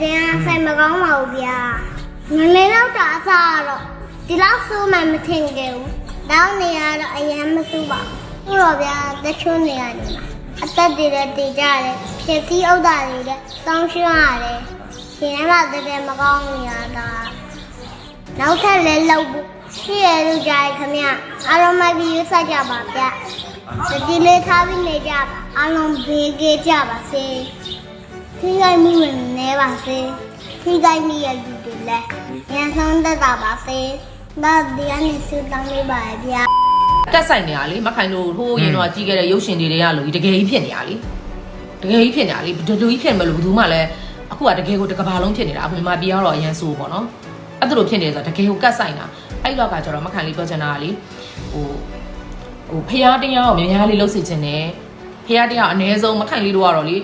တဲ့ဆိုင်မကောင်းပါဘူးဗျာငလေးတော့တာအစားတော့ဒီလောက်ဆိုးမှမထင်ခဲ့ဘူးတောင်းနေရတော့အရင်မဆိုးပါဘူးဟုတ်တော့ဗျာတချို့နေရတယ်မှာအသက်တွေလည်းတည်ကြတယ်ဖြစ်စည်းဥဒ္ဒါတွေလည်းစောင်းရှင်းရတယ်ရှင်ထဲမှာတကယ်မကောင်းနေရတာနောက်ထပ်လည်းလောက်ဘူးရှိရလို့ကြားရခမအားလုံးမကြီးရွတ်ဆက်ကြပါဗျာတတိလေးထားပြီးနေကြပါအားလုံးဘေးကကြပါစေ ထိခိုက်မှုဝင်နေပါစေထိခိုက်မိရလူတွေလည်းရန်ဆုံးတတ်တာပါစေဒါဒီအနေစတောင်းလေးပါရဲ့ဗျာတက်ဆိုင်နေရလေမခိုင်တို့ဟိုးရင်တော့ကြီးခဲ့တဲ့ရုပ်ရှင်တွေတွေကလို့တကယ်ကြီးဖြစ်နေရလေတကယ်ကြီးဖြစ်နေရလေဒီလိုကြီးဖြစ်မယ်လို့ဘယ်သူမှလည်းအခုကတကယ်ကိုတစ်ကဘာလုံးဖြစ်နေတာအခုမှပြောတော့အရင်ဆိုးပေါ့နော်အဲ့ဒါလိုဖြစ်နေဆိုတော့တကယ်ကိုကတ်ဆိုင်တာအဲ့လောက်ကကျတော့မခိုင်လေးပြောချင်တာကလေဟိုဟိုဖျားတရားကိုများများလေးလှုပ်စေချင်တယ်ဖျားတရားအ ਨੇ ဆုံးမခိုင်လေးတို့ကတော့လေ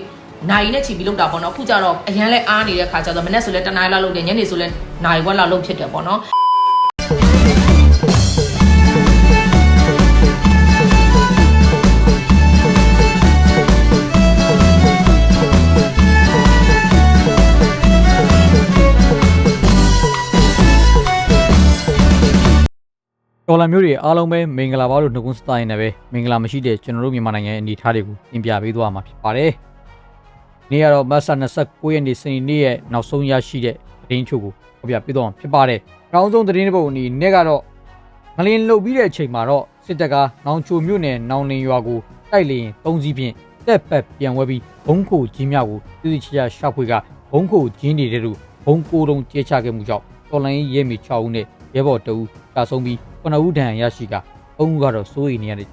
နိုင်နဲ့ချီပြီးလောက်တာပေါ့နော်အခုကျတော့အရန်လဲအားနေတဲ့ခါကျတော့မနေ့ဆိုလဲတနားရီလောက်လုပ်တယ်ညနေဆိုလဲနိုင်ဘွက်လောက်လုပ်ဖြစ်တယ်ပေါ့နော်တော်လမျိုးတွေအားလုံးပဲမင်္ဂလာပါလို့နှုတ်ခွန်းစတိုင်းနဲ့ပဲမင်္ဂလာမရှိတဲ့ကျွန်တော်တို့မြန်မာနိုင်ငံအနေအထားတွေကိုပြင်ပြပေးသွားမှာဖြစ်ပါတယ်။ နေ့ကတော့မတ်လ29ရက်နေ့စနေနေ့ရဲ့နောက်ဆုံးရရှိတဲ့သတင်းချုပ်ကိုဖော်ပြပေးသွားမှာဖြစ်ပါတယ်။နောက်ဆုံးသတင်းတစ်ပုဒ်အနေနဲ့ကတော့ငလင်းလှုပ်ပြီးတဲ့အချိန်မှာတော့စစ်တပ်ကနောင်ချိုမြို့နယ်နောင်လင်ရွာကိုတိုက်လေရင်၃စီးဖြင့်တက်ပတ်ပြန်ဝဲပြီးဘုံခိုကြီးများကိုတိတိကျကျရှောက်ဖွေကဘုံခိုကြီးနေတဲ့လူဘုံကိုယ်တုံကျဲချခဲ့မှုကြောင့်တော်လိုင်းရဲမီ6ဦးနဲ့ရဲဘော်2ဦးတာဆုံးပြီးခုနဦးဒဏ်ရရှိကအုံးကတော့စိုးရိမ်နေရတယ်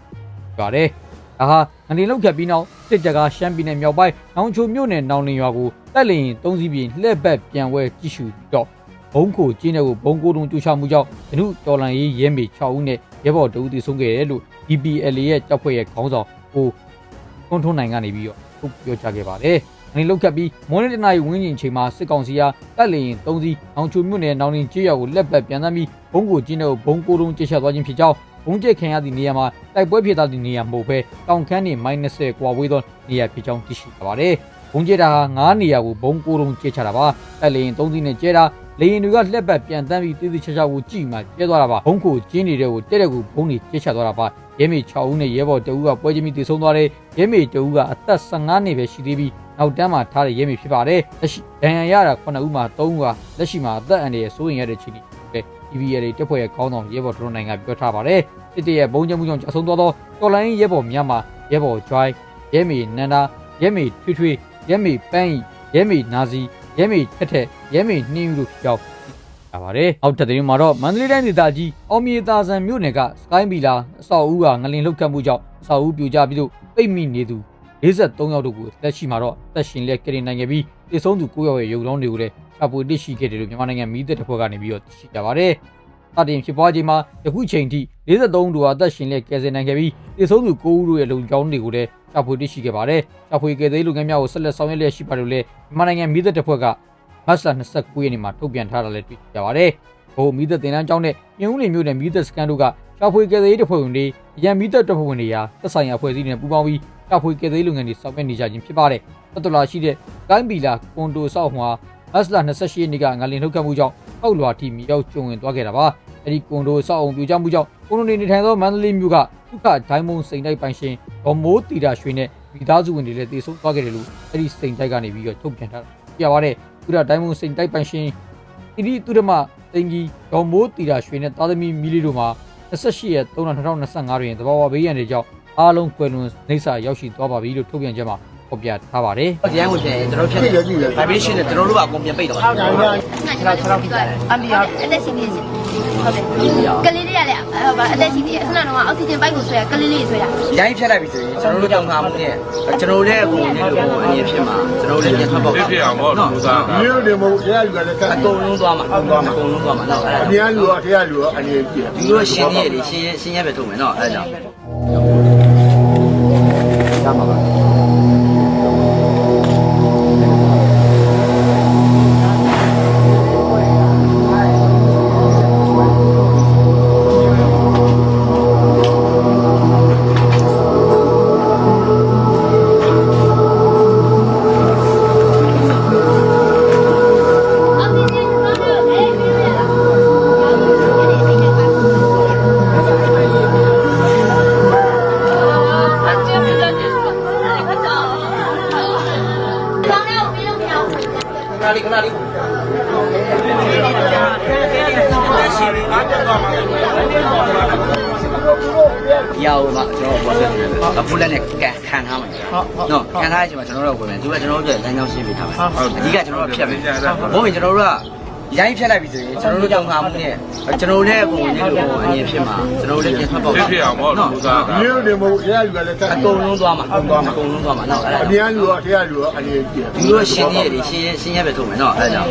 ပါတယ်။ ဒါဟာငလင်လောက်ဖြတ်ပြီးနောက်စစ်တပ်ကရှမ်းပြည်နယ်မြောက်ပိုင်းနောင်ချိုမြို့နယ်နောင်လင်ရွာကိုတက်လျင်သုံးစီးပြင်လှည့်ပတ်ပြန်ဝဲကြည့်ရှုပြီးတော့ဘုံခိုကျင်းတဲ့ကိုဘုံကိုတုံတူချမှုကြောင့်ဒနုတော်လန်ရေးရဲမေ6ဦးနဲ့ရဲဘော်2ဦးသေဆုံးခဲ့တယ်လို့ DPL ရဲ့ကြောက်ဖွဲ့ရဲ့ခေါင်းဆောင်ဟိုထွန်းထွန်းနိုင်ကနေပြီးတော့ထုတ်ပြောကြားခဲ့ပါတယ်။ငလင်လောက်ဖြတ်ပြီးမွန်းနေ့တနာရီဝင်းကျင်ချိန်မှာစစ်ကောင်စီကတက်လျင်သုံးစီးနောင်ချိုမြို့နယ်နောင်လင်ကျေးရွာကိုလက်ပတ်ပြန်သမ်းပြီးဘုံကိုကျင်းတဲ့ဘုံကိုတုံးကျချက်သွားခြင်းဖြစ်ကြောင်း ဘုံကျက်ခင်ရသည့်နေရာမှာတိုက်ပွဲဖြစ်သွားသည့်နေရာမဟုတ်ဘဲတောင်ခမ်းနေ -30 ကွာဝေးသောနေရာဖြစ်ကြောင်းသိရှိရပါတယ်။ဘုံကျက်တာဟာ9နေရာကိုဘုံကိုတုံးကျက်ချတာပါ။တိုက်လေရင်3စီးနဲ့ကျဲတာလေရင်တွေကလှက်ပတ်ပြန်တန်းပြီးတည်တည်ချာချာကိုကြည့်မှကျဲသွားတာပါ။ဘုံကိုကျင်းနေတဲ့ကိုတဲ့တဲ့ကိုဘုံတွေကျက်ချသွားတာပါ။ရဲမေ6ဦးနဲ့ရဲဘော်2ဦးကပွဲချင်းပြီးတည်ဆုံးသွားတယ်။ရဲမေ2ဦးကအသက်15နှစ်ပဲရှိသေးပြီးနောက်တန်းမှာထားတဲ့ရဲမေဖြစ်ပါတယ်။လက်ရှိဒဏ်ရာရတာ9ဦးမှာ3ဦးကလက်ရှိမှာအသက်အန္တရာယ်စိုးရင်ရတဲ့ခြေနေ TVL တွေတက်ဖွဲ့ရဲ့ခေါင်းဆောင်ရဲဘော်ဒရုန်းနိုင်ငံပြောထားပါတယ်စစ်တရဲ့ဘုံကျမှုကြောင့်အဆုံးသွားသောတော်လိုင်းရဲဘော်များမှာရဲဘော် Joy ရဲမီနန္ဒာရဲမီထွေးထွေးရဲမီပန်းဤရဲမီနာစီရဲမီထက်ထက်ရဲမီနှင်းဦးတို့ကြောက်ရပါတယ်အောက်ထပ်သတင်းမှာတော့မန္တလေးတိုင်းဒေသကြီးအောင်မြေသာဆန်မြို့နယ်ကစကိုင်းဘီလာအဆောက်အဦကငလင်လှုပ်ခတ်မှုကြောင့်အဆောက်အဦပြိုကျပြီးတော့ပိတ်မိနေသူ53ယောက်တို့ကိုလက်ရှိမှာတော့တက်ရှင်လက်ကရင်နိုင်ခဲ့ပြီးတေဆုံးသူ9ယောက်ရဲ့ရုပ်လောင်းတွေကိုလည်း ရှာဖွေတွေ့ရှိခဲ့တယ်လို့မြန်မာနိုင်ငံမီးသက်တပ်ဖွဲ့ကနေပြီးတော့သိရှိကြပါတယ်။စတင်ဖြစ်ပွားချိန်မှာယခုချိန်ထိ53ဒူဟာအသက်ရှင်လက်ကယ်ဆယ်နိုင်ခဲ့ပြီးတေဆုံးသူ9ဦးတို့ရဲ့လုံကြောင်းတွေကိုလည်းရှာဖွေတွေ့ရှိခဲ့ပါတယ်။ရှာဖွေကယ်ဆယ်လုပ်ငန်းများကိုဆက်လက်ဆောင်ရွက်လျက်ရှိပါတယ်လို့လည်းမြန်မာနိုင်ငံမီးသက်တပ်ဖွဲ့ကမတ်လ29ရက်နေ့မှာထုတ်ပြန်ထားတာလည်းတွေ့ကြပါတယ်။ဘို့မီးသက်တင်တန်းကျောင်းနဲ့ပြင်ဦးလင်မြို့နယ်မီးသက်စကန်တို့ကရှာဖွေကယ်ဆယ်ရေးတပ်ဖွဲ့ဝင်တွေအရန်မီးသက်တပ်ဖွဲ့ဝင်တွေရာသက်ဆိုင်ရာအဖွဲ့အစည်းတွေနဲ့ပူးပေါင်းပြီးရှာဖွေကယ်ဆယ်ရေးလုပ်ငန်းတွေဆောင်ရွက်နေကြခြင်းဖြစ်ပါတယ်။ပတ်တော်လာရှိတဲ့ကိုင်းဘီလာကွန်ဒိုဆောက်ဟွာ မတ်လ28ရက်နေ့ကငလင်ထုတ်ခတ်မှုကြောင့်ပောက်လွာတီမြေရောက်ကျုံဝင်သွားခဲ့တာပါအဲ့ဒီကွန်ဒိုစောက်အောင်ပြိုကျမှုကြောင့်ကွန်ဒိုနေနေထိုင်သောမန္တလေးမြို့ကဒုက္ခဒိုင်းမုံစိန်တိုက်ပိုင်ရှင်ဒေါ်မိုးတီတာရွှေနဲ့မိသားစုဝင်တွေလည်းတည်ဆုံသွားခဲ့တယ်လို့အဲ့ဒီစိန်တိုက်ကနေပြီးတော့ထုတ်ပြန်ထားတာပြရပါတယ်ဒုက္ခဒိုင်းမုံစိန်တိုက်ပိုင်ရှင်ဣတိသူရမတင်ကြီးဒေါ်မိုးတီတာရွှေနဲ့သားသမီးမီလီတို့မှာ28ရက်3လ2025တွင်သဘာဝဘေးရန်တွေကြောင့်အားလုံးကွယ်လွန်နေစာရောက်ရှိသွားပါပြီလို့ထုတ်ပြန်ချက်မှာ ဖော်ပြထားပါတယ်ဒီတိုင်းကိုပြန်ရင်ကျွန်တော်ဖြတ်တယ် vibration နဲ့ကျွန်တော်တို့ကအကုန်ပြန်ပိတ်တော့ဟုတ်တယ်ဟုတ်တယ်ခြေထောက်ခြေထောက်ပြတယ်အမ်ဘီယာအသက်ရှင်နေရှင်ဟုတ်တယ်ကလေးလေးရလေဟိုပါအသက်ရှင်နေရဆနာတော့အောက်ဆီဂျင်ပိုက်ကိုဆွဲရကလေးလေးဆွဲရရိုင်းဖြတ်လိုက်ပြီဆိုရင်ကျွန်တော်တို့ကြောင့်ခါမှုနဲ့ကျွန်တော်တို့လည်းအကုန်နဲ့လို့အရင်ဖြစ်မှာကျွန်တော်တို့လည်းပြန်ထွက်ပေါက်ဖြစ်ဖြစ်အောင်ပေါ့လူသားဒီလိုတွေမဟုတ်တရားလူကလည်းကတ်အကုန်လုံးသွားမှာအကုန်လုံးသွားမှာအကုန်လုံးသွားမှာနော်အဲ့အဒါများလူကတရားလူကအငြင်းကြည့်ဒီလိုရှင်းရည်ရှင်းရရှင်းရပဲထုတ်မယ်နော်အဲ့ဒါကြောင့် ရအောင်မှာကျွန်တော်ပေါ်ဆက်အပူလက်နဲ့ကန်ခံထားမှာနော်ခံထားတဲ့အချိန်မှာကျွန်တော်တို့ဝင်မယ်သူကကျွန်တော်တို့လမ်းကြောင်းရှင်းပေးထားမယ်အဓိကကျွန်တော်တို့ဖြတ်မယ်ဘို့ရင်ကျွန်တော်တို့က ရိုင်းဖြတ်လိုက်ပြီဆိုရင်ကျွန်တော်တို့ကြောင်ခါမှုနဲ့ကျွန်တော်တို့လည်းအကုန်လေးလိုအရင်ဖြစ်မှာကျွန်တော်တို့လည်းပြင်ထွက်ပေါ့ဖြစ်ဖြစ်အောင်ပေါ့လူသားနော်ဒီလိုနေမဟုတ်ရရလူကလည်းကတ်အကုန်လုံးသွားမှာအကုန်လုံးသွားမှာနော်အဲ့ဒါအများလူရောထရလူရောအနေပြည့်ဒီလိုရှင်းရည်ရှင်းရရှင်းရပဲထုတ်မယ်နော်အဲ့ဒါကြောင့်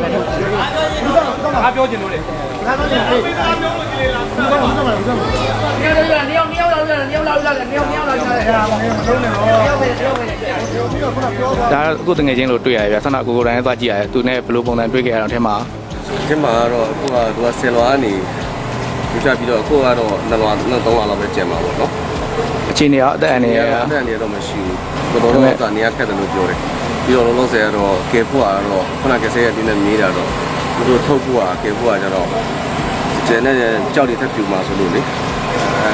ဒါအခုတငယ်ချင်းလို့တွေ့ရတယ်ဗျဆန္ဒကိုကိုယ်တိုင်လည်းသွားကြည့်ရတယ်သူနဲ့ဘယ်လိုပုံစံတွေ့ခဲ့ရအောင်ထဲ မှာဒီမှာကတော့အခုကသူကဆယ်လွားကနေပြချပြီးတော့အခုကတော့နှစ်လွားနှစ်သုံးလွားလောက်ပဲကျန်မှာပေါ့နော်အခြေအနေကအသက်အန္တနေရာရာယ်အတက်နေရာတော့မရှိဘူးတော်တော်တော့ကနေရာခက်တယ်လို့ပြောတယ်ပြီးတော့လုံးလုံးဆယ်ကတော့ကဲဖို့ကတော့ခုနကဆယ်ရပြင်းနေနေတာတော့သူတို့ထုတ်ဖို့ကကဲဖို့ကကျတော့ကျန်တဲ့ကြောက်တွေထပ်ပြူမှာဆိုလို့လေ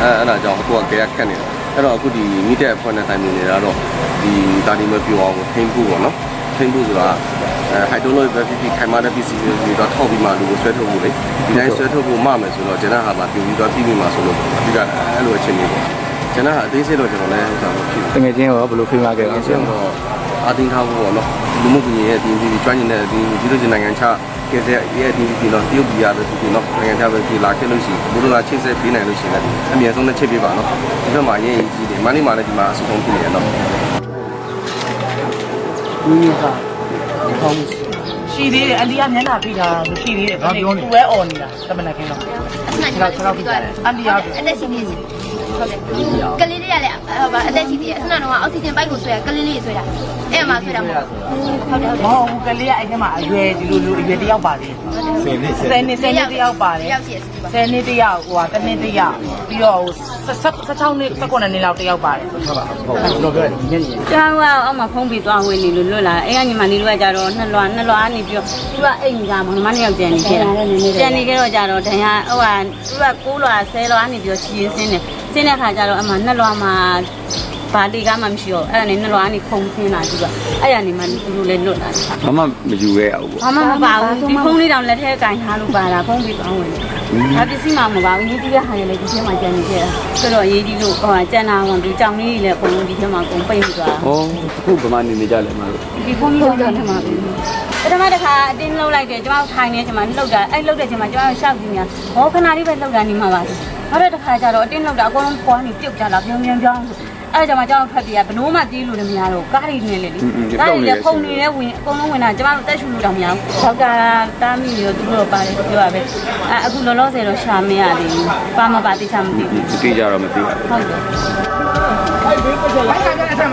အဲအဲ့ဒါကြောင့်အခုကကဲရခက်နေတာအဲ့တော့အခုဒီမိတဲ့အဖွဲ့နဲ့တိုင်ပင်နေတာတော့ဒီတာဒီမပြူအောင်ထိမ့်ဖို့ပေါ့နော်ထိမ့်ဖို့ဆိုတာအဲ ဟိုက်ဒရိုလိုပဲဖြစ်ဖြစ်ခိုင်မာတဲ့ PC တွေတော့ထောက်ပြီးမှလူကိုဆွဲထုတ်ဖို့လေဒီတိုင်းဆွဲထုတ်ဖို့မှမယ်ဆိုတော့ကျန်တဲ့ဟာမှာပြူပြီးတော့ပြီးပြီးမှဆိုလို့အဓိကအဲ့လိုအခြေအနေပေါ့ကျန်တဲ့ဟာအသေးစိတ်တော့ကျွန်တော်လည်းဥစ္စာမဖြစ်ဘူးတငယ်ချင်းရောဘယ်လိုဖိမခဲ့လဲအဆင့်တော့အတင်းထားဖို့ပေါ့နော်လူမှုကွန်ရက်ရဲ့အတင်းပြီးကျွမ်းကျင်တဲ့အတင်းပြီးလို့ချင်းနိုင်ငံခြားကဲစဲရဲ့အတင်းပြီးတော့တရုတ်ပြည်ရပဲပြီးတော့နိုင်ငံခြားပဲပြီးလာခဲ့လို့ရှိရင်ဘိုးတို့ကချစ်ဆက်ပြီးနိုင်လို့ရှိရင်လည်းအမြဲဆုံးနဲ့ချစ်ပေးပါနော်ဒီဘက်မှာရေးရေးကြီးတယ်မန္တလေးမှာလည်းဒီမှာအဆူဆုံးဖြစ်နေရနော် ရှိသေးတယ်အန်တီကမျက်နှာပြတာမရှိသေးတယ်ဘာပြောနေသူပဲអော်နေတာတမန်ကင်းတော့အစနာကျွန်တော်ပြီးသွားတယ်အန်တီရောက်တယ်အသက်ရှိသေးတယ်ဟုတ်တယ်ကလေး လေးရလေဟိုပါအသက်ရှိသေးတယ်အစနာတော့အောက်ဆီဂျင်ပိုက်ကိုဆွဲကလေးလေးဆွဲတာအဲ့မှာဆွဲတာမဟုတ်ဟုတ်တယ်ဟုတ်မတယ်ဟုတ်ဘူးကလေးကအဲ့ထဲမှာအရွယ်ဒီလိုလိုအရွယ်တယောက်ပါသေးဆယ်နှစ်ဆယ်နှစ်ဆယ်နှစ်တယောက်ပါတယ်ရောက်ရှိရစီပါဆယ်နှစ်တယောက်ဟိုဟာတစ်နှစ်တယောက်ပြီးတော့ဟို16နှစ်19နှစ်လောက်တယောက်ပါတယ်ဟုတ်ပါဟုတ်ကျွန်တော်ပြောတယ်ညညကျောင်းကအောက်မှာဖုံးပြီးသွားဝင်နေလို့လွတ်လာအဲ့ကညီမလေးတို့ကကြတော့နှစ်လွာနှစ်လွာကနေပြီးတော့သူကအိမ်ကမောင်မနှစ်ယောက်ကျန်နေခဲ့တာကျန်နေခဲ့တော့ကြတော့တန်ရဟိုကသူက6လွာ10လွာနေပြီးတော့ချီရင်ဆင်းတယ် ဆင်းတဲ့ခါကျတော့အမှနှစ်လွာမှာဘာတီကမှမရှိတော့အဲ့ဒါနဲ့နှစ်လွာကနေခုံဆင်းလာသူကအဲ့ရနေမှသူတို့လည်းလွတ်လာတယ်ဘာမှမယူခဲ့ရဘူးပေါ့ဘာမှမပါဘူးဒီဖုန်းလေးတောင်လက်ထဲကင်ထားလို့ပါတာဖုန်းပြီးသွားဝင်တယ်ဒါပစ္စည်းမှမပါဘူးရေးကြီးတဲ့ဟာတွေလည်းဒီထဲမှာကျန်နေခဲ့တာဆိုတော့ရေးကြီးလို့ဟိုကကျန်တာကဒီကြောင်လေးတွေလည်းအကုန်လုံးဒီထဲမှာအကုန်ပိတ်ပြီးသွားတာ။ဩအခုဗမာနေနေကြလဲမလို့ဒီဖုန်းကြီးတော့ထဲမှာပြီပထမတစ်ခါအတင်းလှုပ်လိုက်တယ်ကျွန်တော်ထိုင်နေချိန်မှာလှုပ်တာအဲ့လှုပ်တဲ့ချိန်မှာကျွန်တော်ရှောက်ကြည့်နေတာဟောခဏလေးပဲလှုပ်တာနေမှာပါ နောက်တဲ့တစ်ခါကျတော့အတင်းလှုပ်တာအကုန်လုံးပွားနေပြုတ်ကြလာပြုံးပြုံးပြောင်းအဲ့ကြောင့်ကျွန်တော်ထွက်ပြေးရဘလို့မှပြေးလို့လည်းမရတော့ကားတွေနဲ့လေလေကားတွေလည်းဖုန်တွေလည်းဝင်အကုန်လုံးဝင်တာကျွန်တော်တက်ရှူလို့တော့မရဘူးထောက်ကတားမိရောသူတို့ပါတယ်ပြောရပဲအဲအခုလောလောဆယ်တော့ရှာမရသေးဘူးပါမပါတိချမသိဘူးမသိကြတော့မသိပါဘူးဟုတ်တယ်အဲ့ဒီကတော့လိုက်ကလောက်တဲ့အခန်း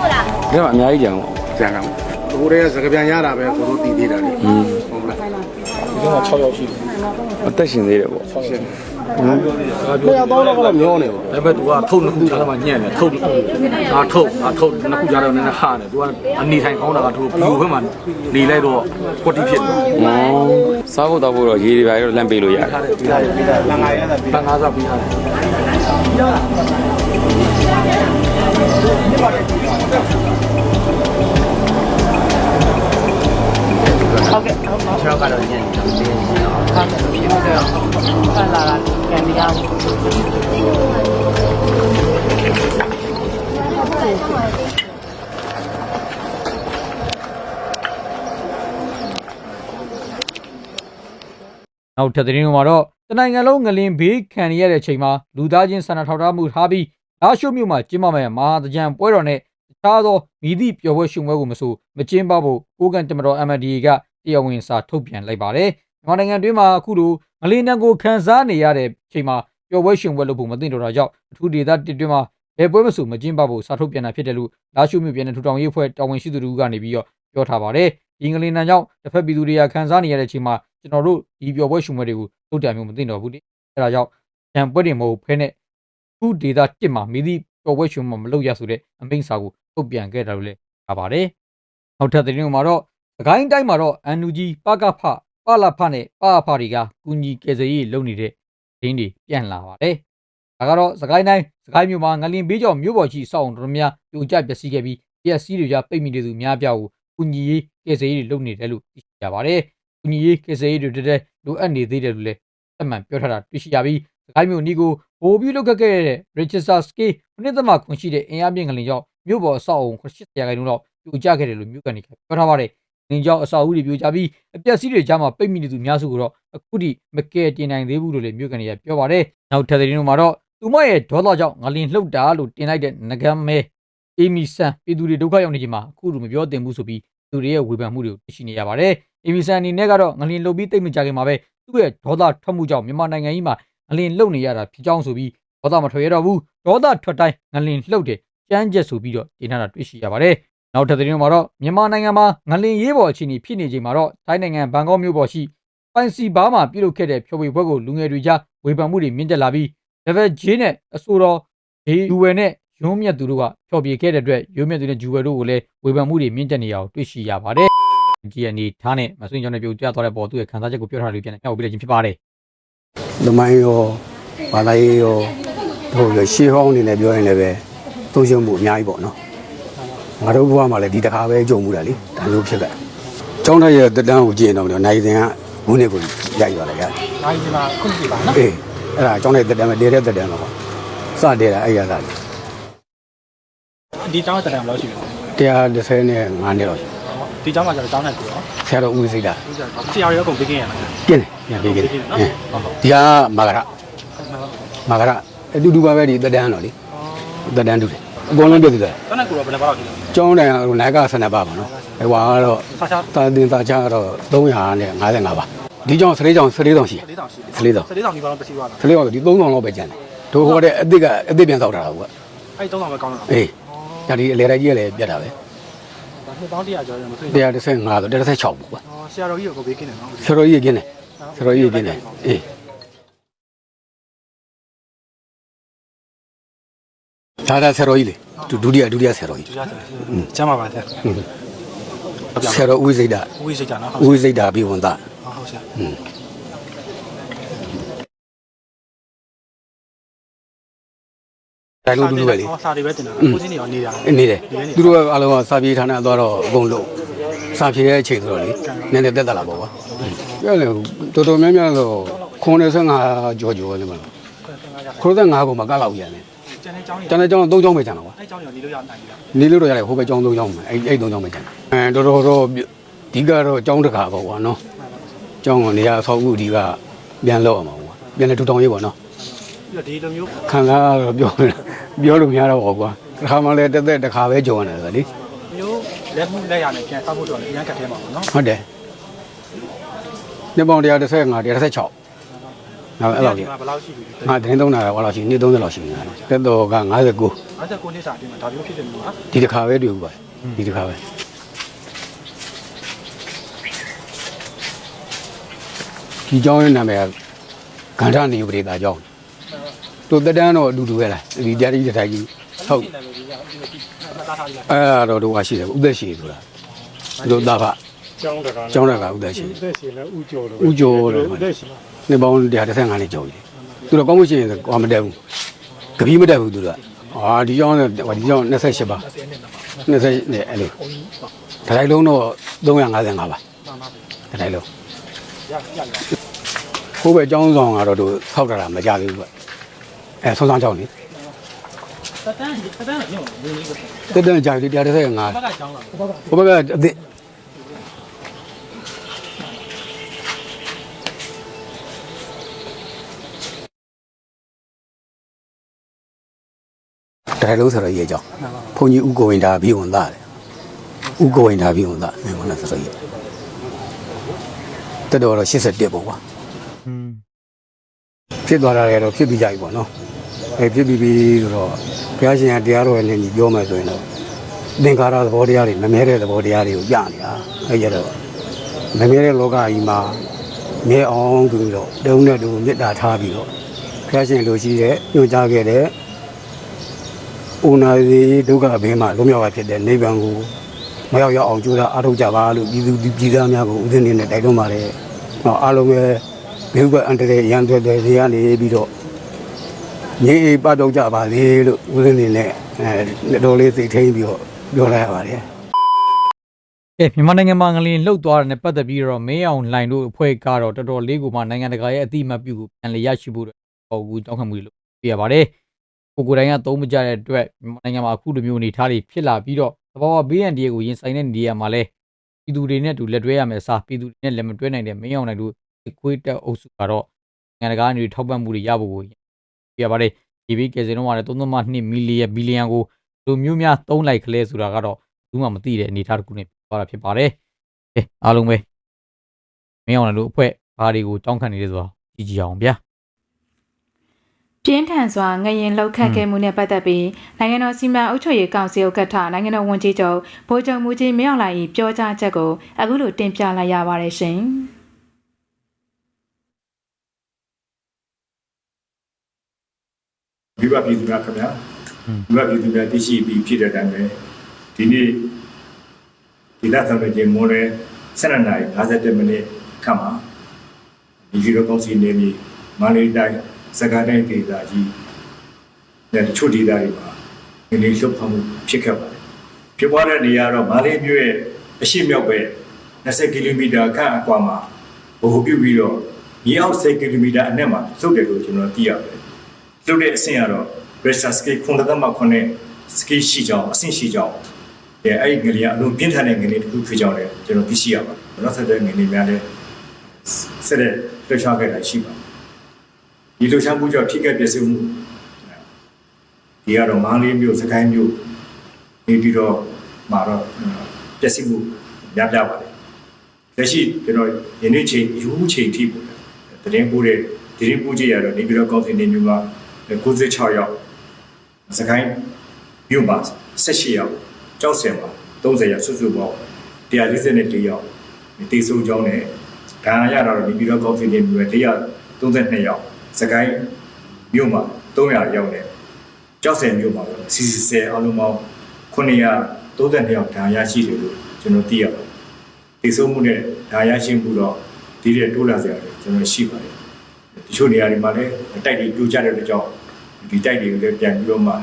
ကိုလား။ဒါမှအများကြီးကြံပေါ့။ကြံကမှာကိုယ်တည်းကစကပြန်ရတာပဲကိုတို့တည်သေးတာလေ။อืมဟုတ်လား အသက်ရှင်သေးတယ်ပေါ့ဘယ်တော့တော့မျောနေဘူးဒါပေမဲ့ तू ကထုတ်နှစ်ခုကြားထဲမှာညံ့တယ်ထုတ်ငါထုတ်ငါထုတ်နှစ်ခုကြားထဲမှာနည်းနည်းဟာတယ် तू ကနေထိုင်ကောင်းတာကသူဘီယိုဘက်မှာနေလိုက်တော့ကွက်တီဖြစ်တယ်။ဩစားဖို့တော့ဖို့တော့ရေးတွေပါတော့လမ်းပေးလို့ရတယ်ထားတယ်ပြီးထားတယ်လမ်းငါရတာပြီးလမ်းငါစားပြီးထား ဟုတ်ပါ6ရောက်ကတော့ညနေတော့ပြီးနေတယ်နော်ဟုတ်ကဲ့ဖြစ်လို့တော့ဖန်လာတာကန်ဒီယာနောက်ထပ်သတင်းတွေမှာတော့တနိုင်ငံလုံးငလင်ဘေးခံရတဲ့အချိန်မှာလူသားချင်းဆန္ဒထောက်ထားမှုထားပြီးလာရှိုးမြို့မှာကျင်းပမယ့်မဟာတကြံပွဲတော်နဲ့တခြားသောမိသည့်ပျော်ပွဲရှင်ပွဲကိုမဆိုမကျင်းပဖို့ကိုကန်တမတော် MNDA က တရားဝင်စာထုတ်ပြန်လိုက်ပါတယ်။မြန်မာနိုင်ငံတွင်းမှာအခုလိုငလင်တံကိုခန်းစားနေရတဲ့အချိန်မှာပျော်ပွဲရှင်ပွဲလုပ်ဖို့မသင့်တော်တာကြောင့်အထူးဒေသတစ်တွင်းမှာဘယ်ပွဲမဆိုမကျင်းပဖို့စာထုတ်ပြန်တာဖြစ်တယ်လို့လာရှိုးမြို့ပြည်နယ်ထူထောင်ရေးအဖွဲ့တာဝန်ရှိသူတို့ကနေပြီးတော့ပြောထားပါတယ်။ဒီငလင်တံကြောင့်တစ်ဖက်ပြည်သူတွေကခန်းစားနေရတဲ့အချိန်မှာကျွန်တော်တို့ဒီပျော်ပွဲရှင်ပွဲတွေကိုထုတ်တယ်မျိုးမသိတော့ဘူးလေအဲဒါကြောင့်ကြံပွဲတွေမဟုတ်ဖဲနဲ့ခုဒေတာတစ်မှာမိသည့်ပျော်ပွဲရှင်ပွဲမလုပ်ရဆိုတဲ့အမိန့်စာကိုထုတ်ပြန်ခဲ့တယ်လို့လည်းပြောပါတယ်နောက်ထပ်သတင်းတွေမှာတော့ သခိုင်းတိုင်းမှာတော့အန်နူဂျီပကဖပလာဖနဲ့ပအဖတွေကကူညီကယ်ဆယ်ရေးလုပ်နေတဲ့သတင်းတွေပြန်လာပါတယ်ဒါကတော့သခိုင်းတိုင်းသခိုင်းမြို့မှာငလင်ဘေးကြောင့်မြို့ပေါ်ရှိစောက်အောင်တော်တော်များပြိုကျပျက်စီးခဲ့ပြီးပျက်စီးတွေကြပိတ်မိနေသူများပြားကိုကူညီရေးကယ်ဆယ်ရေးတွေလုပ်နေတယ်လို့သိရှိရပါတယ်။ကူညီရေးကယ်ဆယ်ရေးတွေတက်တက်လိုအပ်နေသေးတယ်လို့လည်းအမှန်ပြောထားတာတွေ့ရှိရပြီးစကိုင်းမြို့နီကိုဘိုးပြီးလုတ်ခဲ့တဲ့ Register Scale မနစ်သမခွန်ရှိတဲ့အင်အားပြင်းကလေးကြောင့်မြို့ပေါ်အဆောက်အုံ80ရာခိုင်နှုန်းလောက်ပြိုကျခဲ့တယ်လို့မြို့ကန်တွေကပြောထားပါတယ်။ ငင်းကြောင့်အဆောက်အဦတွေပြိုကျပြီးအပျက်စီးတွေကြားမှာပိတ်မိနေသူများစုကတော့အခုထိမကယ်တင်နိုင်သေးဘူးလို့လည်းမြို့ကန်တွေကပြောပါတယ်။နောက်ထပ်သတင်းတွေမှာတော့သူမရဲ့ဒေါသကြောင့်ငလင်လှုပ်တာလို့တင်လိုက်တဲ့ငကမ်းမဲအေမီဆန်ပြည်သူတွေဒုက္ခရောက်နေချိန်မှာအခုလိုမပြောတင်ဘူးဆိုပြီးသူတွေရဲ့ဝေဖန်မှုတွေကိုသိရှိနေရပါတယ်။အေမီဆန်အနေနဲ့ကတော့ငလင်လှုပ်ပြီးတိတ်မကြခင်မှာပဲသူ့ရဲ့ဒေါသထွက်မှုကြောင့်မြန်မာနိုင်ငံကြီးမှာငလင်လှုပ်နေရတာဖြစ်ကြောင်းဆိုပြီးဒေါသမထွက်ရတော့ဘူးဒေါသထွက်တိုင်းငလင်လှုပ်တယ်ကြမ်းကြက်ဆိုပြီးတော့တင်ထားတာတွေ့ရှိရပါတယ်။ နောက်ထပ်သတင်းမှာတော့မြန်မာနိုင်ငံမှာငလင်ရေးပေါ်အခြေအနေဖြစ်နေချိန်မှာတော့ထိုင်းနိုင်ငံဘန်ကောက်မြို့ပေါ်ရှိပိုင်စီဘားမှာပြုလုပ်ခဲ့တဲ့ဖြိုဝေပွဲကိုလူငယ်တွေကြားဝေဖန်မှုတွေမြင့်တက်လာပြီး level J နဲ့အဆိုတော် J ယူဝယ်နဲ့ရုံးမြတ်သူတို့ကဖျော်ဖြေခဲ့တဲ့အတွက်ရုံးမြတ်သူနဲ့ဂျူဝယ်တို့ကိုလည်းဝေဖန်မှုတွေမြင့်တက်နေရအောင်တွေ့ရှိရပါတယ်။ GNA ထားနဲ့မဆွေးကြောင်းနဲ့ပြုတ်ကြသွားတဲ့ပေါ်သူ့ရဲ့ခံစားချက်ကိုပြောထားလို့ပြန်ပြောပြလိုက်ခြင်းဖြစ်ပါတယ်သမိုင်းရောဘာသာရေးရောတို့ရရှေးဟောင်းအနေနဲ့ပြောရင်လည်းပဲသုံးရှုံမှုအများကြီးပေါ့နော် ငါတို့ဘဝမှာလည်းဒီတစ်ခါပဲကြုံမှုတာလေဒါမျိုးဖြစ်ခဲ့ကျောင်းသားရဲ့တက်တန်းကိုကြည့်ရင်တော့နိုင်စဉ်ကဘုန်းနေကိုရိုက်သွားလိုက်ရတယ်။နိုင်ဒီမှာခုနှစ်ပါနော်အေးအဲ့ဒါကျောင်းသားတက်တန်းပဲတည်တဲ့တက်တန်းတော့ပေါ့စတည်တာအဲ့ရတာလေ။ဒီကျောင်းတက်တယ်ဘယ်လောက်ရှိလဲ135နှစ်တော့ရှိ။ဒီကျောင်းမှာကျတော့ကျောင်းနဲ့ကိုရောဆရာတော်ဦးစိတ်တာဆရာရောကုန်ပေးခင်ရလားကျင်းတယ်ပြန်ပြီးကြည့်တယ်ဒီကမာဂရမာဂရအတူတူပါပဲဒီတက်တန်းတော့လေတက်တန်းတူတယ် အကုန်လုံးပြည့်စုံတယ်။ကျောင်းနဲ့ကိုရောဘယ်နှပါလောက်ရှိလဲကျောင်းတိုင်ဟိုနိုင်ကဆန္ဒပါပါနော်ဟိုဟာကတော့။ဆာချာသာတင်သာချကတော့300နဲ့55ပါဒီကျောင်းစလေးကျောင်းစလေးတောင်ရှိ၄တောင်ရှိတယ်စလေးတောင်။စလေးတောင်ဒီပါတော့တရှိသွားလားစလေးတောင်ဒီ3000လောက်ပဲကျန်တယ်တို့ဟိုတဲ့အစ်စ်ကအစ်စ်ပြန်ဆောက်တာကွာ။အဲ့ဒီ3000ပဲကောင်းတော့အေးဒါဒီအလေတိုင်းကြီးကလည်းပြတ်တာပဲ။ဒါနှစ်ပေါင်း100ကျော်ရမသိဘူး135ဆို136ပေါ့ကွာ။အော်ဆရာတော်ကြီးကိုကုန်ပေးခင်တယ်နော်ဆရာတော်ကြီးကင်းတယ်ဆရာတော်ကြီးကင်းတယ်အေး ဒါဒါဆရာတော်ကြီးလေဒုဒုတိယဒုတိယဆရာတော်ကြီး။ဒီရတယ်။ကျမ်းပါပါဆရာဆရာတော်ဦးစိတ်တာ။ဦးကြီးစိတ်ကြနော်ဦးစိတ်တာပြီးဝန်သား။ဟုတ်ဆရာဒါလိုတူတူပဲလေ။အော်စာတွေပဲတင်တာ။ကိုစင်းနေရောနေတာနေတယ်သူတို့ကအလုံးကစာပြေးဌာနသွားတော့အကုန်လုံးစာပြေးတဲ့အချိန်ဆိုတော့လေနည်းနည်းတက်တက်လာပေါ့ကွာပြောလေတော်တော်များများတော့95ကျော်ကျော်နေမှာ95ကိုမကလောက်ရတယ် ကျန်တဲ့ကျောင်းတွေကျန်တဲ့ကျောင်းတော့3ကျောင်းပဲကျန်တော့ကွာအဲ့ကျောင်းတွေနေလို့ရနိုင်ပြီလားနေလို့တော့ရတယ်ဟိုဘက်ကျောင်း3ကျောင်းပဲအဲ့အဲ့3ကျောင်းပဲကျန်အဲတော်တော်တော့ဒီကတော့ကျောင်းတကာပေါ့ကွာနော်ကျောင်းကနေရာဆောက်ဦးဒီကပြန်လောက်အောင်ပါကွာပြန်လေထူထောင်ရေးပေါ့နော်ပြီးတော့ဒီလိုမျိုးခံစားကတော့ပြောပြောလို့မရတော့ပါဘူးကွာတစ်ခါမှလည်းတက်တက်တစ်ခါပဲကြုံရတယ်ဆိုလေမျိုးလက်မှုလက်ရနဲ့ပြန်ဆောက်ဖို့တော့အရင်ကတ်ထဲမှာပေါ့နော်ဟုတ်တယ်နှစ်ပေါင်း135 136 နောက်အဲ့လောက်ကြီး ဒီမှာဘယ်လောက်ရှိပြီလဲ ငါတင်းသုံးတာကဘာလို့ရှိနေ30လောက်ရှိနေတာတက်တော့က59 59နှစ်စာအတွင်းမှာဒါမျိုးဖြစ်တယ်မျိုးဟာ ဒီတစ်ခါပဲတွေ့ဘူးပါဒီတစ်ခါပဲဒီเจ้าရဲ့နာမည်ကဂန္ဓာနေဥပဒေသာเจ้าတို့တက်တန်းတော့အတူတူပဲလားဒီတရားကြီးတစ်ထိုင်ကြီးဟုတ် ဖြစ်တယ်လို့ဒီကဒီကမှတ်သားထားလိုက် အဲ့ဒါတော့တို့ကရှိတယ်ဥသက်ရှိဆိုတာတို့သားဖ ကျောင်းတကာ ကျောင်းတကဥသက်ရှိ သက်ရှင်လဲဥကျော်လို့ ဥကျော်လို့ ဥသက်ရှ င်နေပေါင်း135နှစ်ကျော်ပြီသူတို့ကောင်းမှုရှိရင်ကွာမတက်ဘူးကပီးမတက်ဘူးသူတို့ကအာဒီကျောင်းနဲ့ဒီကျောင်း28ပါ20နဲ့အဲ့လိုတစ်တိုင်းလုံးတော့355ပါတစ်တိုင်းလုံးရရရခိုးပဲကျောင်းဆောင်ကတော့တို့ဆောက်တာမကြသေးဘူးကအဲဆောင်းဆောင်ကျောင်းလေတတန်းတတန်းညို့နေနေကိုတက်တက်ကြာပြီ135ဘက်ကကျောင်းလာဘက်ကဟိုဘက်ကအစ် တိုင်းလုံးဆိုတော့ရေးကြောင်းဘုန်းကြီးဥကိုဝင်တာပြီးဝန်သားတယ်ဥကိုဝင်တာပြီးဝန်သားမြန်မာနဲ့ဆိုတော့ရေးတက်တော့81ပေါ့ကွာဟွန်းဖြစ်သွားတာလည်းတော့ဖြစ်ပြီးကြပြီပေါ့နော်အဲဖြစ်ပြီးပြီဆိုတော့ဘုရားရှင်ကတရားတော်နဲ့ညီပြောမယ်ဆိုရင်တော့သင်္ခါရသဘောတရားတွေမမြဲတဲ့သဘောတရားတွေကိုပြနေတာအဲကြတော့မမြဲတဲ့လောကကြီးမှာမြဲအောင်ဆိုပြီးတော့တုံးနဲ့တူမေတ္တာထားပြီးတော့ဘုရားရှင်လိုရှိတဲ့ညွှန်ကြားခဲ့တဲ့ ဥနာစီဒုက္ခဘေးမှာလွန်မြောက်ရဖြစ်တဲ့နိဗ္ဗာန်ကိုမရောက်ရောက်အောင်ကြိုးစားအားထုတ်ကြပါလို့ပြည်သူပြည်သားများကိုဥဒင်းနေနဲ့တိုက်တွန်းပါတယ်။နောက်အားလုံးပဲမြို့ကအန်တရေရန်တွေတွေတွေကနေပြီးတော့ငြိမ်ပတ်တော့ကြပါလေလို့ဦးဇင်းနေနဲ့အဲတော်လေးသိထိန်ပြီးတော့ပြောလိုက်ရပါတယ်ကဲမြန်မာနိုင်ငံမှာငလျင်လှုပ်သွားတဲ့နဲ့ပတ်သက်ပြီးတော့မင်းအောင်လှိုင်တို့အဖွဲ့ကတော့တော်တော်လေးကိုမှနိုင်ငံတကာရဲ့အတိအမှတ်ပြုကိုပြန်လည်ရရှိဖို့တော့ဟိုကူတောင်းခံမှုတွေလုပ်ပြရပါတယ်။ ကိုကိုယ်တိုင်ကသုံးမကြတဲ့အတွက်မြန်မာနိုင်ငံမှာအခုလိုမျိုးအနေအထားတွေဖြစ်လာပြီးတော့သဘာဝဘေးအန္တရာယ်ကိုရင်ဆိုင်တဲ့နေရာမှာလဲပြည်သူတွေနဲ့အတူလက်တွဲရမယ်အစားပြည်သူတွေနဲ့လက်မတွဲနိုင်တဲ့မင်းအောင်လှိုင်တို့ခွေးတက်အုပ်စုကတော့နိုင်ငံတကာအနေနဲ့ထောက်ပံ့မှုတွေရဖို့ကိုပြရပါတယ်။ဒီဘေးကယ်ဆယ်တော့မှလည်း3.2မီလီယံဘီလီယံကိုလူမျိုးများသုံးလိုက်ကလေးဆိုတာကတော့ဘူးမှမသိတဲ့အနေအထားတစ်ခုနဲ့ပြောတာဖြစ်ပါတယ်။ကဲအားလုံးပဲမင်းအောင်လှိုင်တို့အဖွဲ့ဘာတွေကိုတောင်းခံနေလဲဆိုတော့ကြည့်ကြည့်အောင်ဗျာ။ ပြင်းထန်စွာငရင်လောက်ခတ်ခဲ့မှုနဲ့ပတ်သက်ပြီးနိုင်ငံတော်စီမံအုပ်ချုပ်ရေးကောင်စီဥက္ကဋ္ဌနိုင်ငံတော်ဝန်ကြီးချုပ်ဗိုလ်ချုပ်မူကြီးမင်းအောင်လှိုင်၏ပြောကြားချက်ကိုအခုလိုတင်ပြလိုက်ရပါတယ်ရှင်။မိဘပြည်သူများခင်ဗျာမိဘပြည်သူများသိရှိပြီးဖြစ်တဲ့အတိုင်းပဲဒီနေ့ဒီလက်ဆောင်တဲ့မွန်ရဲ7နာရီ57မိနစ်ခန့်မှာဒီဗီဒီယိုကောင်းစီနေပြီးမန္တလေးတိုင်း စကားတိုင်းဒေသကြီးနဲ့တချို့ဒေသတွေမှာဒီနေ့လှုပ်ခတ်မှုဖြစ်ခဲ့ပါတယ်ဖြစ်ပွားတဲ့နေရာတော့မန္တလေးမြို့ရဲ့အရှိမြောက်ပဲ20ကီလိုမီတာခန့်အကွာမှာဘိုဟိုပြုပြီးတော့မြေအောက်10ကီလိုမီတာအနက်မှာလှုပ်တယ်လို့ကျွန်တော်သိရတယ်လုပ်တဲ့အဆင့်ကတော့ pressure scale ခုနကမှခုနဲ့ scale ရှိကြောင်းအဆင့်ရှိကြောင်းအဲအဲ့ဒီငလျင်အလုံးပြင်းထန်တဲ့ငလျင်တစ်ခုဖြစ်ကြောင်းလည်းကျွန်တော်သိရှိရပါတယ်နောက်ဆက်တွဲငလျင်များလည်းဆက်တဲ့လှုပ်ရှားခဲ့တာရှိပါတယ် ဒီလှုပ်ရှားမှုကြောင့်ဖြစ်ခဲ့ပြည့်စုံမှုဒီကတော့မန္တလေးမြို့စကိုင်းမြို့နေပြီးတော့မှာတော့ပြည့်စုံမှုများပြားပါတယ်လက်ရှိကျွန်တော်ယနေ့ချိန်ယူချိန်ထိပေါ့တရင်ပို့တဲ့တရင်ပို့ကြရတော့နေပြီးတော့ကောင်းစင်နေမျိုးက96ရောက်စကိုင်းမြို့မှာ18ရောက်ကြောက်စင်မှာ30ရောက်စွတ်စွတ်ပေါ့144ရောက်တေဆုံးကြောင်းနဲ့ဒါရရတော့နေပြီးတော့ကောင်းစင်နေမျိုး132ရောက် စကိုင်းမြို့မှာ300ရောက်တယ်ကြောက်စင်မြို့မှာစီစီဆယ်အလုံးပေါင်း932ရောက်ဒါရရှိတယ်လို့ကျွန်တော်သိရပါတယ်တေဆုံးမှုနဲ့ဒါရရှိမှုတော့ဒီတဲ့တိုးလာစရာကျွန်တော်ရှိပါတယ်တချို့နေရာတွေမှာလည်းတိုက်တွေပြိုကျတဲ့အတွက်ကြောင့်ဒီတိုက်တွေကိုလည်းပြန်ပြီးတော့မှ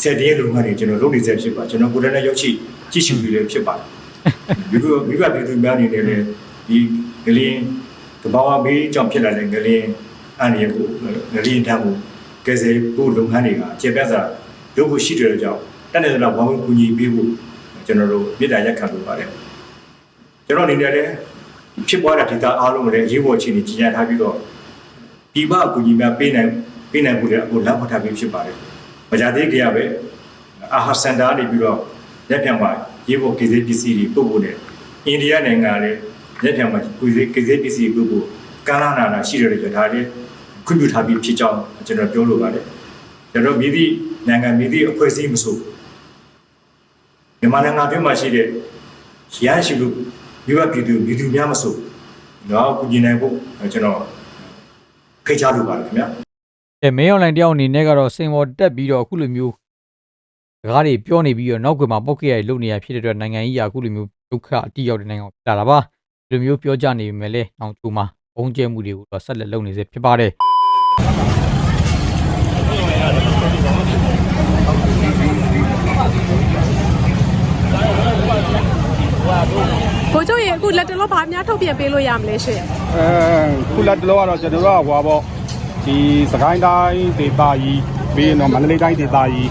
ဆက်တဲ့လုံငန်းတွေကျွန်တော်လုပ်နေစေဖြစ်ပါကျွန်တော်ကိုယ်တိုင်လည်းရောက်ရှိကြည့်ရှုပြီးလည်းဖြစ်ပါတယ်ဒီလိုမိဘပြည်သူများအနေနဲ့လည်းဒီငလင်း တဘာဝဘေးကြောင့်ဖြစ်လာတဲ့ငလင်းအန္တရာယ်ကိုငလင်းတန်းကိုကယ်ဆယ်ဖို့လုပ်ငန်းတွေကကျေပြတ်စွာလုပ်ဖို့ရှိတဲ့ကြောင့်တက်နေတဲ့ဝါဝင်ကူညီပေးဖို့ကျွန်တော်တို့မြေတားရက်ခံလိုပါတယ်ကျွန်တော်အနေနဲ့လည်းဖြစ်ပွားတဲ့ဒေသအားလုံးလည်းရေးပေါ်အခြေအနေကြီးညာထားပြီးတော့ဒီဘအကူကြီးများပေးနိုင်ပေးနိုင်မှုလည်းအခုလမ်းဖော်ထားပြီးဖြစ်ပါတယ်။မကြသေးကြရပဲအာဟာစင်တာနေပြီးတော့လက်ပြန်မှာရေးပေါ်ကိစ္စပစ္စည်းတွေပို့ဖို့နဲ့အိန္ဒိယနိုင်ငံလည်း လက်ပြန်မှာကိစ္စကိစ္စပစ္စည်းပို့ဖို့ကမ်းလာနာနာရှိတယ်လို့ဒါလည်းခွင့်ပြုထားပြီးဖြစ်ကြောင်းကျွန်တော်ပြောလိုပါတယ်။ကျွန်တော်မြည်သည့်နိုင်ငံမြည်သည့်အဖွဲ့အစည်းမဆိုမြန်မာနိုင်ငံပြည်မှာရှိတဲ့ရန်ရှိလို့မိဘပြည်သူပြည်သူများမဆိုတော့ကုညီနိုင်ဖို့ကျွန်တော်ဖိတ်ကြားလိုပါတယ်ခင်ဗျာအဲမင်းအွန်လိုင်းတယောက်အနေနဲ့ကတော့စင်ပေါ်တက်ပြီးတော့အခုလိုမျိုးစကားတွေပြောနေပြီးတော့နောက်ကွယ်မှာပောက်ခဲ့ရလုံနေရဖြစ်တဲ့အတွက်နိုင်ငံကြီးကအခုလိုမျိုးဒုက္ခအတိရောက်တဲ့နိုင်ငံကိုဖြစ်လာတာပါ ဒီလိုမျိုးပြောကြနေပြီမဲ့လဲနောက်ချိုးမှာဘုံကျဲမှုတွေကိုတော့ဆက်လက်လုပ်နေစေဖြစ်ပါတယ်ဘိုးချုပ်ရေအခုလက်တလုံးဘာများထုတ်ပြန်ပေးလို့ရမလဲရှင်အဲခုလက်တလောကတော့ကျွန်တော်တို့ကဟွာပေါ့ဒီစကိုင်းတိုင်းဒေသကြီးပြီးရင်တော့မန္တလေးတိုင်းဒေသကြီး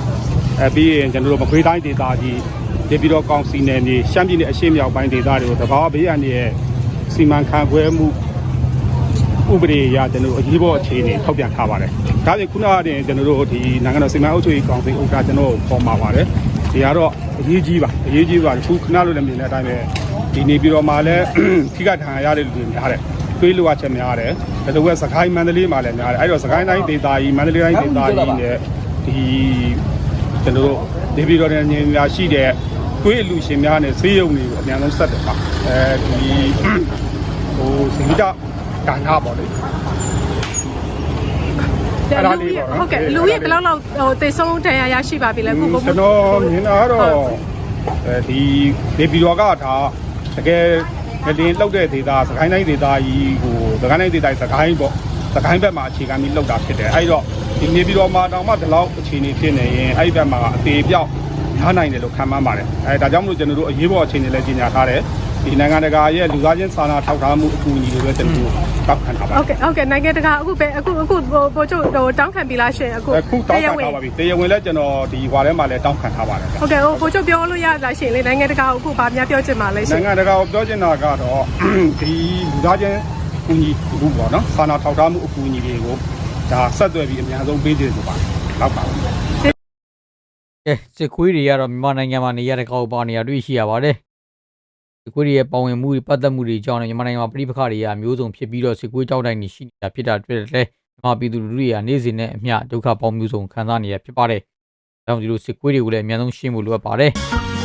အဲပြီးရင်ကျွန်တော်တို့မကွေးတိုင်းဒေသကြီးဒီပြီးတော့ကောင်စီနယ်မြေရှမ်းပြည်နယ်အရှေ့မြောက်ပိုင်းဒေသတွေကိုတဘာဝဘေးအန္တရာယ် စီမံခန့်ခွဲမှုဥပဒေအရကျွန်တော်တို့အရေးပေါ်အခြေအနေထုတ်ပြန်ထားပါတယ်။ဒါပြင်ခုနကတင်ကျွန်တော်တို့ဒီနိုင်ငံတော်စီမံအုပ်ချုပ်ရေးကောင်စီဥက္ကဋ္ဌကျွန်တော်တို့ပေါ်မှာပါတယ်။ဒီကတော့အရေးကြီးပါအရေးကြီးပါခုခဏလိုလည်းမြင်တဲ့အတိုင်းပဲဒီနေပြီးတော့မှလည်းထိခိုက်ဒဏ်ရာရတဲ့လူတွေများတယ်။တွေးလိုအပ်ချက်များတယ်။ဒါလိုပဲစကိုင်းမန္တလေးမှာလည်းများတယ်။အဲ့တော့စကိုင်းတိုင်းဒေသကြီးမန္တလေးတိုင်းဒေသကြီးနဲ့ဒီကျွန်တော်တို့ဒီပြီးတော့ညင်များရှိတဲ့ တွေးအလူရှင်များနဲ့ဈေးရုံတွေကိုအများဆုံးဆက်တယ်ပါ။အဲဒီဟိုစီမီတာကဏ္ဍပေါ့လေအဲ့ဒါလေးပေါ့နော်ဟုတ်ကဲ့လူကြီးဘယ်လောက်လောက်ဟိုတေဆုံးဒဏ်ရာရရှိပါပြီလဲအခုဘုံကျွန်တော်မြင်တာကတော့အဲဒီဒေပီတော်ကဒါတကယ်ငလင်းလောက်တဲ့ဒေတာစကိုင်းတိုင်းဒေတာကြီးကိုစကိုင်းတိုင်းဒေတာကြီးစကိုင်းပေါ့စကိုင်းဘက်မှာအခြေခံပြီးလောက်တာဖြစ်တယ်အဲ့တော့ဒီနေပြည်တော်မှာတောင်မှဒီလောက်အခြေအနေဖြစ်နေရင်အဲ့ဒီဘက်မှာအသေးပြောက် များနိုင်တယ်လို့ခံမှန်းပါတယ်အဲဒါကြောင့်မလို့ကျွန်တော်တို့အရေးပေါ်အခြေအနေလည်းကြီးညာထားတယ်ဒီနိုင်ငံတကာရဲ့လူသားချင်းစာနာထောက်ထားမှုအကူအညီတွေလည်းကျွန်တော်တို့တောက်ခံထားပါဟုတ်ကဲ့ဟုတ်ကဲ့နိုင်ငံတကာအခုပဲအခုအခုဟိုပို့ချုပ်ဟိုတောင်းခံပြီလားရှင်အခုအခုတောင်းခံထားပါပြီတရားဝင်လည်းကျွန်တော်ဒီဟွာထဲမှာလည်းတောင်းခံထားပါတယ်ဟုတ်ကဲ့ဟိုပို့ချုပ်ပြောလို့ရလားရှင်လေနိုင်ငံတကာအခုဗာများပြောချင်ပါလဲရှင်နိုင်ငံတကာကိုပြောချင်တာကတော့ဒီလူသားချင်းအကူအညီဘူးပေါ့နော်စာနာထောက်ထားမှုအကူအညီတွေကိုဒါဆက်သွယ်ပြီးအများဆုံးပေးတယ်ဆိုပါလောက်ပါဘူး ကဲစစ်ခွေးတွေကတော့မြန်မာနိုင်ငံမှာနေရတဲ့ကောက်ပါနေရတွေ့ရှိရပါတယ်စစ်ခွေးတွေရဲ့ပါဝင်မှုတွေပတ်သက်မှုတွေကြောင့်လည်းမြန်မာနိုင်ငံမှာပြည်ပခါတွေကအမျိုးစုံဖြစ်ပြီးတော့စစ်ခွေးကြောက်တိုင်းနေရှိနေတာဖြစ်တာတွေ့တယ်လေမြန်မာပြည်သူလူထုတွေကနေ့စဉ်နဲ့အမျှဒုက္ခပေါင်းမျိုးစုံခံစားနေရဖြစ်ပါတယ်။ဒါကြောင့်ဒီလိုစစ်ခွေးတွေကိုလည်းအများဆုံးရှင်းဖို့လိုအပ်ပါတယ်။